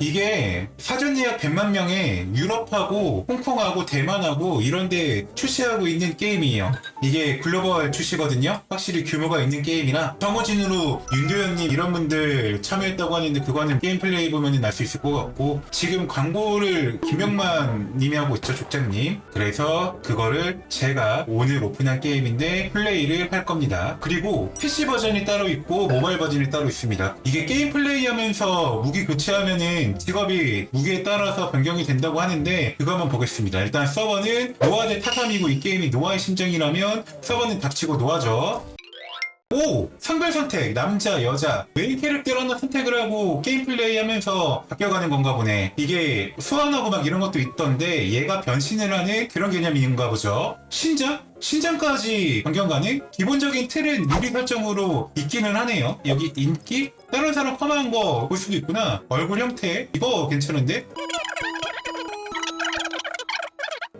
이게 사전 예약 100만 명에 유럽하고 홍콩하고 대만하고 이런데 출시하고 있는 게임이에요. 이게 글로벌 출시거든요. 확실히 규모가 있는 게임이라 정호진으로 윤도현님 이런 분들 참여했다고 하는데 그거는 게임 플레이 보면 알 수 있을 것 같고 지금 광고를 김영만 님이 하고 있죠 족장님. 그래서 그거를 제가 오늘 오픈한 게임인데 플레이를 할 겁니다. 그리고 PC 버전이 따로 있고 모바일 버전이 따로 있습니다. 이게 게임 플레이하면서 무기 교체하면은 직업이 무기에 따라서 변경이 된다고 하는데 그거 한번 보겠습니다. 일단 서버는 노아 대 타삼이고 이 게임이 노아의 심정이라면 서버는 닥치고 노아죠. 오! 성별 선택, 남자, 여자, 메인 캐릭터를 하나 선택을 하고 게임 플레이 하면서 바뀌어가는 건가 보네. 이게 소환하고 막 이런 것도 있던데 얘가 변신을 하는 그런 개념인가 보죠. 신장? 신장까지 변경 가능? 기본적인 틀은 유리 설정으로 있기는 하네요. 여기 인기? 다른 사람 커마한 거 볼 수도 있구나. 얼굴 형태? 이거 괜찮은데?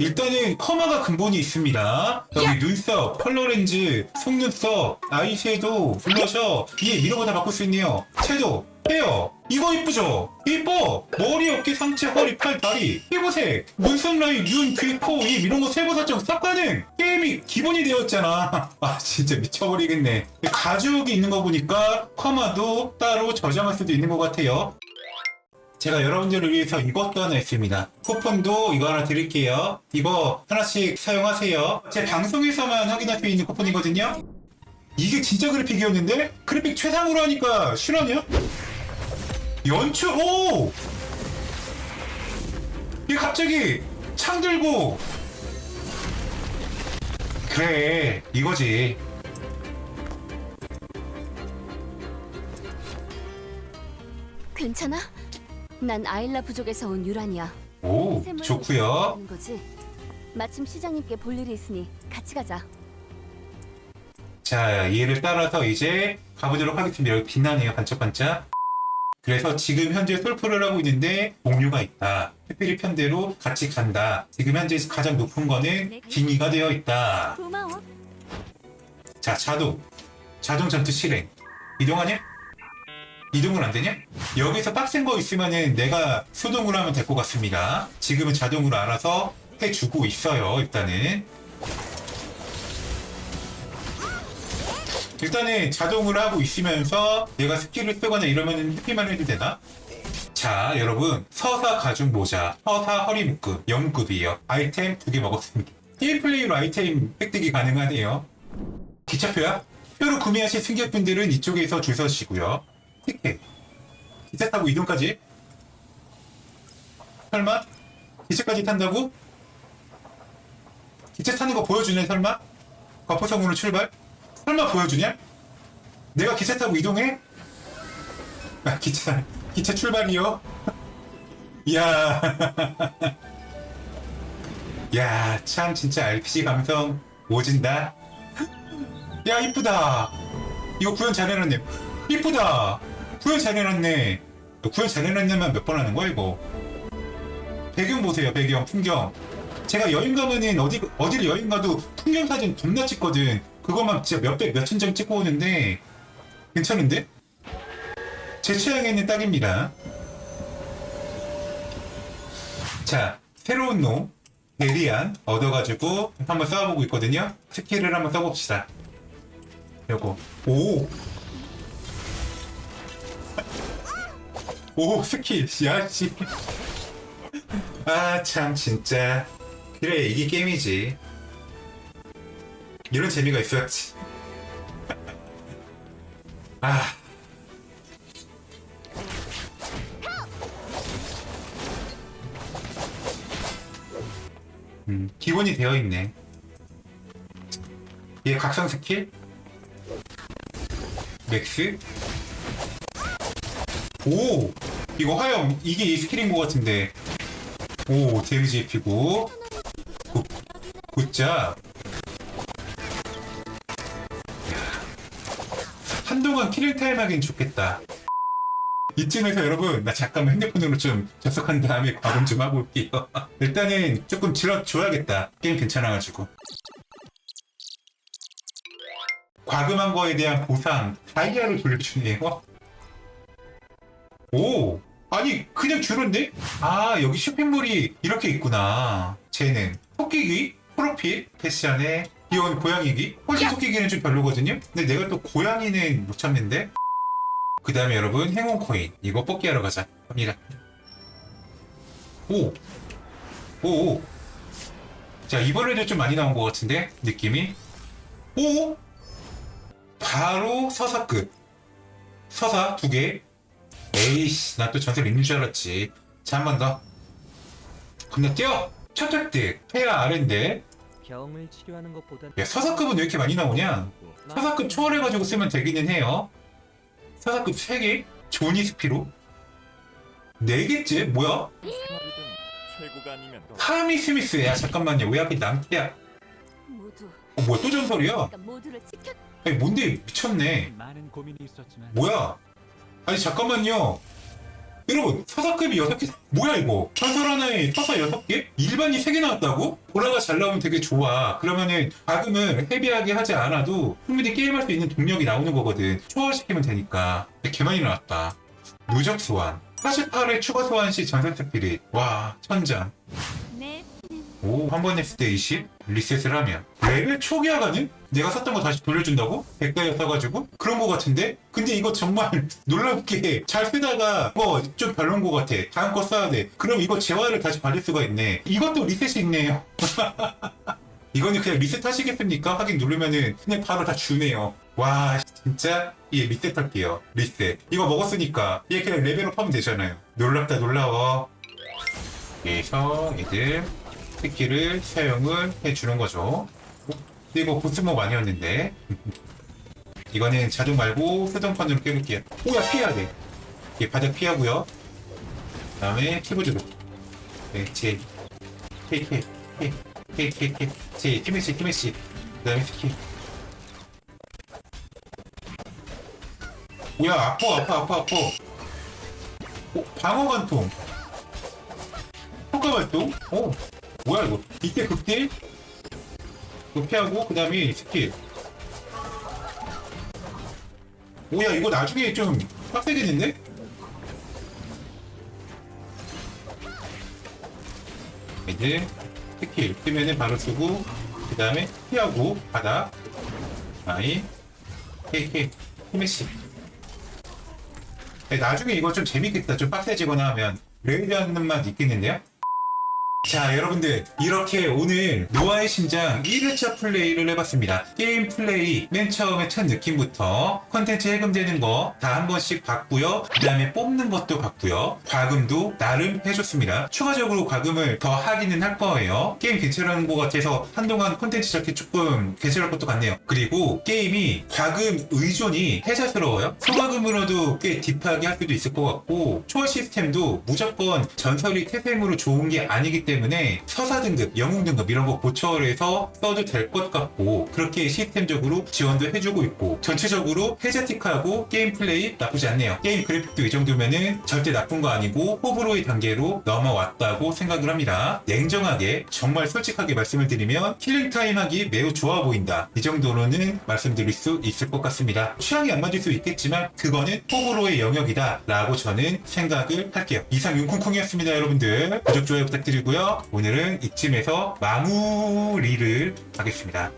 일단은 커마가 근본이 있습니다. 여기 눈썹, 컬러렌즈, 속눈썹, 아이섀도우, 블러셔 위에 이런 거 다 바꿀 수 있네요. 섀도우, 헤어 이거 이쁘죠? 이뻐! 머리, 어깨, 상체, 허리, 팔, 다리, 피부색, 눈썹 라인, 눈, 귀, 코, 입 이런 거 세부 설정 싹 가능! 게임이 기본이 되어 있잖아. 아 진짜 미쳐버리겠네. 가죽이 있는 거 보니까 커마도 따로 저장할 수도 있는 것 같아요. 제가 여러분들을 위해서 이것도 하나 있습니다. 쿠폰도 이거 하나 드릴게요. 이거 하나씩 사용하세요. 제 방송에서만 확인할 수 있는 쿠폰이거든요. 이게 진짜 그래픽이었는데? 그래픽 최상으로 하니까 실화냐? 연출, 오! 이게 갑자기 창 들고. 그래, 이거지. 괜찮아? 난 아일라 부족에서 온 유란이야. 오, 샘을 좋구요. 하는 거지. 마침 시장님께 볼 일이 있으니 같이 가자. 자, 얘를 따라서 이제 가보도록 하겠습니다. 여기 빛나네요, 반짝반짝. 그래서 지금 현재 솔프를 하고 있는데 공유가 있다. 특별히 편대로 같이 간다. 지금 현재 가장 높은 거는 빙의가 되어 있다. 고마워. 자, 자동. 자동 전투 실행. 이동하냐? 이동은 안 되냐? 여기서 빡센 거 있으면은 내가 수동으로 하면 될 것 같습니다. 지금은 자동으로 알아서 해주고 있어요, 일단은. 일단은 자동으로 하고 있으면서 내가 스킬을 쓰거나 이러면은 스킬만 해도 되나? 자, 여러분. 서사 가죽 모자, 서사 허리 묶음, 0급이에요. 아이템 두 개 먹었습니다. 게임 플레이로 아이템 획득이 가능하네요. 기차표야? 표로 구매하신 승객분들은 이쪽에서 줄 서시고요. 티켓. 기차 타고 이동까지? 설마? 기차까지 탄다고? 기차 타는 거 보여주네 설마? 과포성으로 출발? 설마 보여주냐? 내가 기차 타고 이동해? 아 기차 기차 출발이요? 이야 야 참 진짜 RPG 감성 오진다 야 이쁘다 이거 구현 잘 해놨네 이쁘다 구현 잘 해놨네 구현 잘 해놨냐면 몇 번 하는 거야 이거? 배경 보세요 배경 풍경. 제가 여행 가면은 어디 어디를 여행 가도 풍경 사진 겁나 찍거든. 그것만 진짜 몇백 몇천 장 찍고 오는데 괜찮은데? 제 취향에는 딱입니다. 자 새로운 놈 데리안 얻어가지고 한번 써보고 있거든요. 스킬을 한번 써봅시다. 요거. 오! 오 스킬 야씨. 아 참 진짜. 그래 이게 게임이지. 이런 재미가 있어야지. 아. 음, 기본이 되어 있네. 얘 각성 스킬? 맥스 오 이거 화염 이게 이 스킬인 것 같은데. 오 데미지 입히고. 굿 굿잡. 한동안 킬링 타임 하긴 좋겠다. 이쯤에서 여러분 나 잠깐만 핸드폰으로 좀 접속한 다음에 과금 좀 하고 올게요. 일단은 조금 질러줘야겠다. 게임 괜찮아가지고. 과금한 거에 대한 보상 다이아를 돌려주네요 오! 아니 그냥 주는데? 아 여기 쇼핑몰이 이렇게 있구나. 쟤는 토끼기? 프로필? 패션에? 귀여운 고양이기? 훨씬 토끼기는 좀 별로거든요? 근데 내가 또 고양이는 못 참는데? 그 다음에 여러분 행운 코인. 이거 뽑기 하러 가자. 갑니다. 오! 오! 오. 자 이번에도 좀 많이 나온 것 같은데? 느낌이? 오! 바로 서사급 서사 두개 에이씨 나 또 전설 있는 줄 알았지. 자 한 번 더. 겁나 뛰어. 첫 획득 폐하 아랜데. 병을 치료하는 것보다 야 서사급은 왜 이렇게 많이 나오냐? 서사급 초월해가지고 쓰면 되기는 해요. 서사급 3개? 조니 스피로? 4개째? 뭐야? 최고가 아니면 또 카미 스미스. 야 잠깐만요. 왜 하필 모두 어, 뭐야 또 전설이야? 그러니까 모두를 지켜 아니 뭔데? 미쳤네. 많은 고민이 있었지만 뭐야 아니 잠깐만요. 여러분 서사급이 6개 뭐야 이거? 전설 하나에 서사 6개? 일반이 3개 나왔다고? 보라가 잘 나오면 되게 좋아. 그러면은 과금을 헤비하게 하지 않아도 충분히 게임할 수 있는 동력이 나오는 거거든. 초월시키면 되니까. 근데 개 많이 나왔다. 누적 소환. 48회 추가 소환 시 전설 특필이 와 천장. 내 오, 한 번 했을 때 20? 리셋을 하면. 레벨 초기화가는? 내가 샀던 거 다시 돌려준다고? 100가에 사가지고? 그런 거 같은데? 근데 이거 정말 놀랍게 잘 쓰다가 뭐 좀 별론 거 같아. 다음 거 써야 돼. 그럼 이거 재화를 다시 받을 수가 있네. 이것도 리셋이 있네요. 이거는 그냥 리셋 하시겠습니까? 확인 누르면은 그냥 바로 다 주네요. 와, 진짜 이 리셋 할게요. 리셋. 이거 먹었으니까 얘 그냥 레벨업 하면 되잖아요. 놀랍다 놀라워. 여기서 얘들 스킬을 사용을 해주는 거죠. 이거 보스몹 아니었는데. 이거는 자동 말고 수동판으로 깨볼게요. 오야 피해야 돼. 예, 바닥 피하고요. 그 다음에 키보드로. 네, 제 K K K K K K 제 키메시 키메시. 그 다음에 스킬. 뭐야 아파 아파 아파 아파. 어, 방어 관통. 효과 발동? 어, 뭐야 이거? 이때 극딜? 이거 피하고 그 다음에 스킬. 오야 이거 나중에 좀 빡세겠는데? 이제 스킬 뜨면은 바로 쓰고 그 다음에 피하고 바닥 아이 케이케 히메시 네, 나중에 이거 좀 재밌겠다 좀 빡세지거나 하면 레이드 하는 맛 있겠는데요? 자 여러분들 이렇게 오늘 노아의 심장 1회차 플레이를 해봤습니다. 게임 플레이 맨 처음에 첫 느낌부터 컨텐츠 해금되는 거 다 한 번씩 봤고요. 그 다음에 뽑는 것도 봤고요. 과금도 나름 해줬습니다. 추가적으로 과금을 더 하기는 할 거예요. 게임 괜찮은 것 같아서 한동안 컨텐츠 잡기 조금 괜찮을 것도 같네요. 그리고 게임이 과금 의존이 해자스러워요. 소과금으로도 꽤 딥하게 할 수도 있을 것 같고 초월 시스템도 무조건 전설이 태생으로 좋은 게 아니기 때문에 서사 등급, 영웅 등급 이런 거 고쳐해서 써도 될 것 같고 그렇게 시스템적으로 지원도 해주고 있고 전체적으로 해자틱하고 게임 플레이 나쁘지 않네요. 게임 그래픽도 이 정도면은 절대 나쁜 거 아니고 호불호의 단계로 넘어왔다고 생각을 합니다. 냉정하게 정말 솔직하게 말씀을 드리면 킬링 타임 하기 매우 좋아 보인다. 이 정도로는 말씀드릴 수 있을 것 같습니다. 취향이 안 맞을 수 있겠지만 그거는 호불호의 영역이다 라고 저는 생각을 할게요. 이상 윤콩콩이었습니다 여러분들. 구독, 좋아요 부탁드리 오늘은 이쯤에서 마무리를 하겠습니다.